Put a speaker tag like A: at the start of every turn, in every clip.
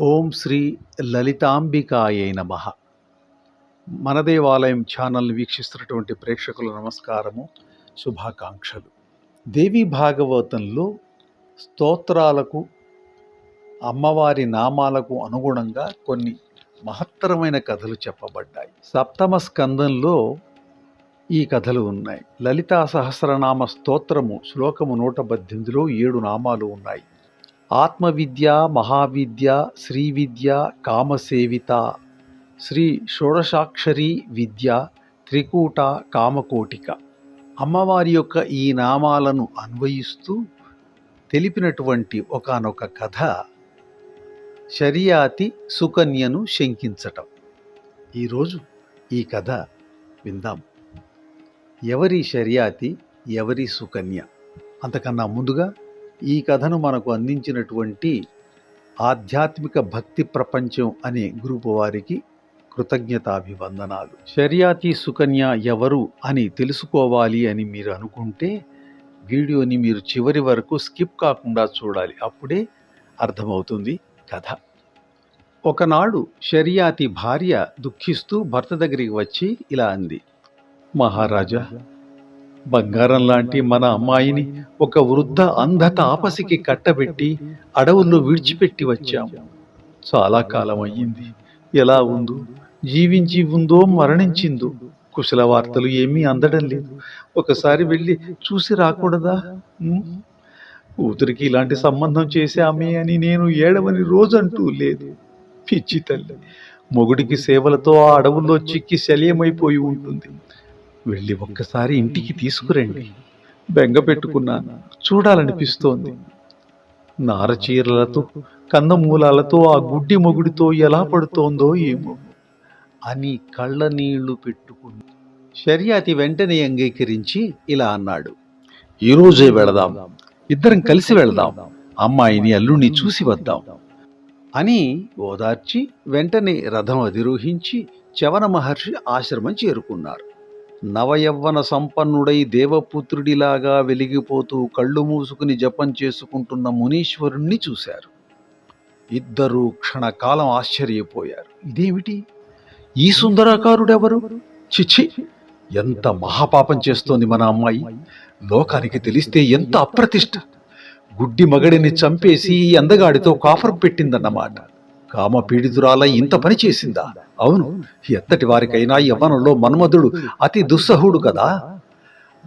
A: ఓం శ్రీ లలితాంబికాయ నమ. మన దేవాలయం ఛానల్ని వీక్షిస్తున్నటువంటి ప్రేక్షకుల నమస్కారము శుభాకాంక్షలు. దేవి భాగవతంలో స్తోత్రాలకు అమ్మవారి నామాలకు అనుగుణంగా కొన్ని మహత్తరమైన కథలు చెప్పబడ్డాయి. సప్తమ స్కందంలో ఈ కథలు ఉన్నాయి. లలితా సహస్రనామ స్తోత్రము శ్లోకము నూట పద్దెనిమిదిలో ఏడు నామాలు ఉన్నాయి. ఆత్మవిద్య మహావిద్య శ్రీ విద్య కామసేవిత శ్రీ షోడశాక్షరి విద్య త్రికూట కామకోటిక. అమ్మవారి యొక్క ఈ నామాలను అన్వయిస్తూ తెలిపినటువంటి ఒకానొక కథ శరియాతి సుకన్యను శంకించటం. ఈరోజు ఈ కథ విందాం. ఎవరి శర్యాతి ఎవరి సుకన్య? అంతకన్నా ముందుగా ఈ కథను మనకు అందించినటువంటి ఆధ్యాత్మిక భక్తి ప్రపంచం అనే గ్రూపు వారికి కృతజ్ఞతాభివందనాలు. శర్యాతి సుకన్య ఎవరు అని తెలుసుకోవాలి అని మీరు అనుకుంటే వీడియోని మీరు చివరి వరకు స్కిప్ కాకుండా చూడాలి. అప్పుడే అర్థమవుతుంది కథ. ఒకనాడు శర్యాతి భార్య దుఃఖిస్తూ భర్త దగ్గరికి వచ్చి ఇలా అంది. మహారాజా బంగారం లాంటి మన అమ్మాయిని ఒక వృద్ధ అంధ తాపసికి కట్టబెట్టి అడవుల్లో విడిచిపెట్టి వచ్చాం. చాలా కాలం అయ్యింది. ఎలా ఉందో? జీవించి ఉందో మరణించిందో? కుశల వార్తలు ఏమీ అందడం లేదు. ఒకసారి వెళ్ళి చూసి రాకూడదా? కూతురికి ఇలాంటి సంబంధం చేశామే అని నేను ఏడవని రోజంటూ లేదు. పిచ్చి తల్లి. మొగుడికి సేవలతో ఆ అడవుల్లో చిక్కి శల్యమైపోయి ఉంటుంది. వెళ్ళి ఒక్కసారి ఇంటికి తీసుకురండి. బెంగ పెట్టుకున్నాను చూడాలనిపిస్తోంది. నారచీరలతో కందమూలాలతో ఆ గుడ్డి మొగుడితో ఎలా పడుతోందో ఏమో. అని కళ్ళ నీళ్ళు పెట్టుకుంది షర్యాతి వెంటనే అంగీకరించి ఇలా అన్నాడు. ఈరోజే వెళదాం. ఇద్దరం కలిసి వెళదాం. అమ్మాయిని అల్లుణ్ణి చూసి వద్దాం. అని ఓదార్చి వెంటనే రథం అధిరోహించి చవన మహర్షి ఆశ్రమం చేరుకున్నారు. నవయవ్వన సంపన్నుడై దేవపుత్రుడిలాగా వెలిగిపోతూ కళ్ళు మూసుకుని జపం చేసుకుంటున్న మునీశ్వరుణ్ణి చూశారు. ఇద్దరూ క్షణకాలం ఆశ్చర్యపోయారు. ఇదేమిటి? ఈ సుందరాకారుడెవరు? చిచ్చి ఎంత మహాపాపం చేస్తోంది మన అమ్మాయి. లోకానికి తెలిస్తే ఎంత అప్రతిష్ట. గుడ్డి మగడిని చంపేసి ఈ అందగాడితో కాఫర్ పెట్టిందన్నమాట. కామపీడితురాలై ఇంత పని చేసిందా? అవును ఎంతటి వారికైనా యవ్వనంలో మన్మధుడు అతి దుస్సహుడు కదా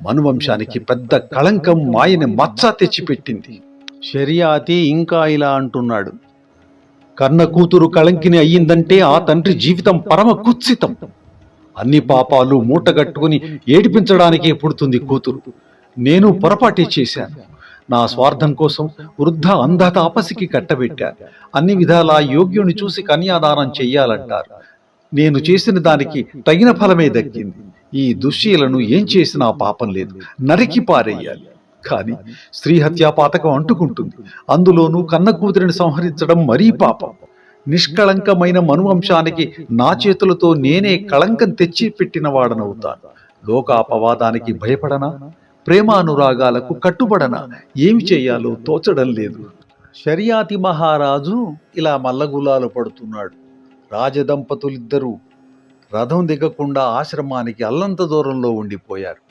A: మనువంశానికి పెద్ద కళంకం మాయని మచ్చ తెచ్చిపెట్టింది. షరియాతి ఇంకా ఇలా అంటున్నాడు. కన్న కూతురు కళంకిని అయ్యిందంటే ఆ తండ్రి జీవితం పరమ కుత్సితం. అన్ని పాపాలు మూటగట్టుకుని ఏడిపించడానికే పుడుతుంది కూతురు. నేను పొరపాటే చేశాను. నా స్వార్థం కోసం వృద్ధ అంధ తాపసికి కట్టబెట్టారు. అన్ని విధాలా యోగ్యుని చూసి కన్యాదానం చెయ్యాలంటారు. నేను చేసిన దానికి తగిన ఫలమే దక్కింది. ఈ దుశ్శీలను ఏం చేసినా పాపం లేదు. నరికి పారేయాలి. కానీ స్త్రీ హత్యా పాతకం అంటుకుంటుంది. అందులోనూ కన్న కూతురిని సంహరించడం మరీ పాపం. నిష్కళంకమైన మనువంశానికి నా చేతులతో నేనే కళంకం తెచ్చి పెట్టిన వాడనవుతాను లోకాపవాదానికి భయపడనా? ప్రేమానురాగాలకు కట్టుబడన. ఏమి చేయాలో తోచడం లేదు. షరియాతి మహారాజు ఇలా మల్లగులాలు పడుతున్నాడు. రాజదంపతులిద్దరూ రథం దిగకుండా ఆశ్రమానికి అల్లంత దూరంలో ఉండిపోయారు.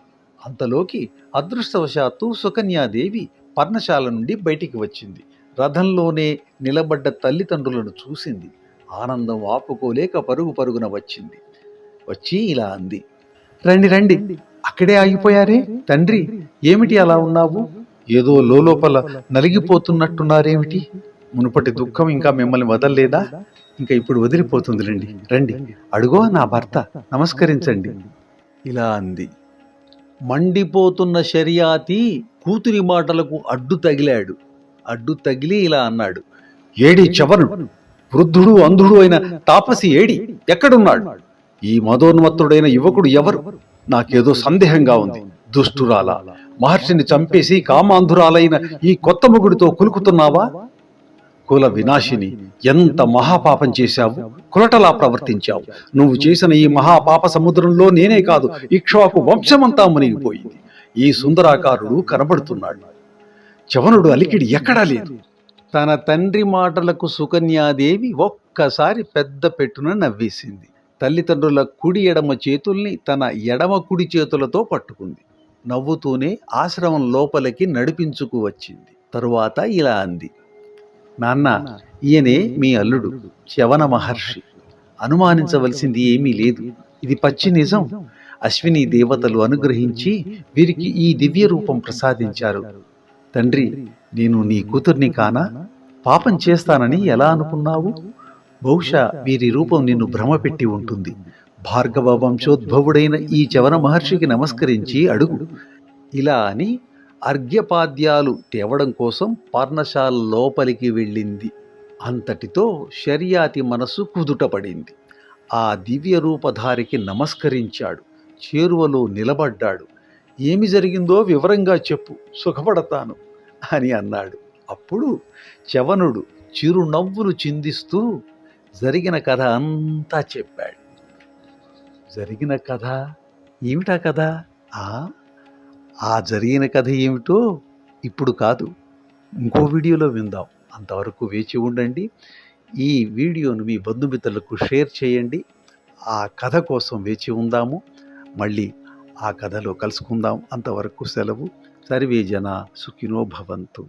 A: అంతలోకి అదృష్టవశాత్తు సుకన్యాదేవి పర్ణశాల నుండి బయటికి వచ్చింది. రథంలోనే నిలబడ్డ తల్లిదండ్రులను చూసింది. ఆనందం ఆపుకోలేక పరుగు పరుగున వచ్చింది. వచ్చి ఇలా అంది. రండి రండి. అక్కడే ఆగిపోయారే? తండ్రి ఏమిటి అలా ఉన్నావు? ఏదో లోపల నలిగిపోతున్నట్టున్నారేమిటి? మునుపటి దుఃఖం ఇంకా మిమ్మల్ని వదలలేదా? ఇంకా ఇప్పుడు వదిలిపోతుంది రండి రండి అడుగో నా భర్త నమస్కరించండి. ఇలా అంది. మండిపోతున్న శర్యాతి కూతురి మాటలకు అడ్డు తగిలాడు. అడ్డు తగిలి ఇలా అన్నాడు ఏడి చవనుడు వృద్ధుడు అంధుడు అయిన తాపసి ఏడి ఎక్కడున్నాడు? ఈ మదోన్మత్తుడైన యువకుడు ఎవరు? నాకేదో సందేహంగా ఉంది. దుష్టురాల. మహర్షిని చంపేసి కామాంధురాలైన ఈ కొత్త మొగుడితో కులుకుతున్నావా? కుల వినాశిని ఎంత మహాపాపం చేశావు? కులటలా ప్రవర్తించావు. నువ్వు చేసిన ఈ మహాపాప సముద్రంలో నేనే కాదు ఇక్ష్వాకు వంశమంతా మునిగిపోయింది. ఈ సుందరాకారుడు కనబడుతున్నాడు. చవనుడు అలికిడి ఎక్కడా లేదు. తన తండ్రి మాటలకు సుకన్యాదేవి ఒక్కసారి పెద్ద పెట్టున నవ్వేసింది. తల్లిదండ్రుల కుడి ఎడమ చేతుల్ని తన ఎడమ కుడి చేతులతో పట్టుకుంది. నవ్వుతూనే ఆశ్రమం లోపలికి నడిపించుకు వచ్చింది. తరువాత ఇలా అంది. నాన్న ఈయనే మీ అల్లుడు శవన మహర్షి. అనుమానించవలసింది ఏమీ లేదు. ఇది పచ్చి నిజం. అశ్విని దేవతలు అనుగ్రహించి వీరికి ఈ దివ్య రూపం ప్రసాదించారు. తండ్రి నేను నీ కూతుర్ని కానా? పాపం చేస్తానని ఎలా అనుకున్నావు? బహుశా వీరి రూపం నిన్ను భ్రమపెట్టి ఉంటుంది. భార్గవ వంశోద్భవుడైన ఈ చవన మహర్షికి నమస్కరించి అడుగు. ఇలా అని అర్ఘ్యపాద్యాలు తేవడం కోసం పర్ణశాల లోపలికి వెళ్ళింది. అంతటితో శర్యాతి మనసు కుదుటపడింది. ఆ దివ్య రూపధారికి నమస్కరించాడు. చేరువలో నిలబడ్డాడు. ఏమి జరిగిందో వివరంగా చెప్పు సుఖపడతాను అని అన్నాడు. అప్పుడు చవనుడు చిరునవ్వులు చిందిస్తూ జరిగిన కథ అంతా చెప్పాడు. జరిగిన కథ ఏమిటా కథ? ఆ ఆ జరిగిన కథ ఏమిటో ఇప్పుడు కాదు. ఇంకో వీడియోలో విందాం. అంతవరకు వేచి ఉండండి. ఈ వీడియోను మీ బంధుమిత్రులకు షేర్ చేయండి. ఆ కథ కోసం వేచి ఉందాము. మళ్ళీ ఆ కథలో కలుసుకుందాం. అంతవరకు సెలవు. సర్వే జన సుఖినో భవంతు.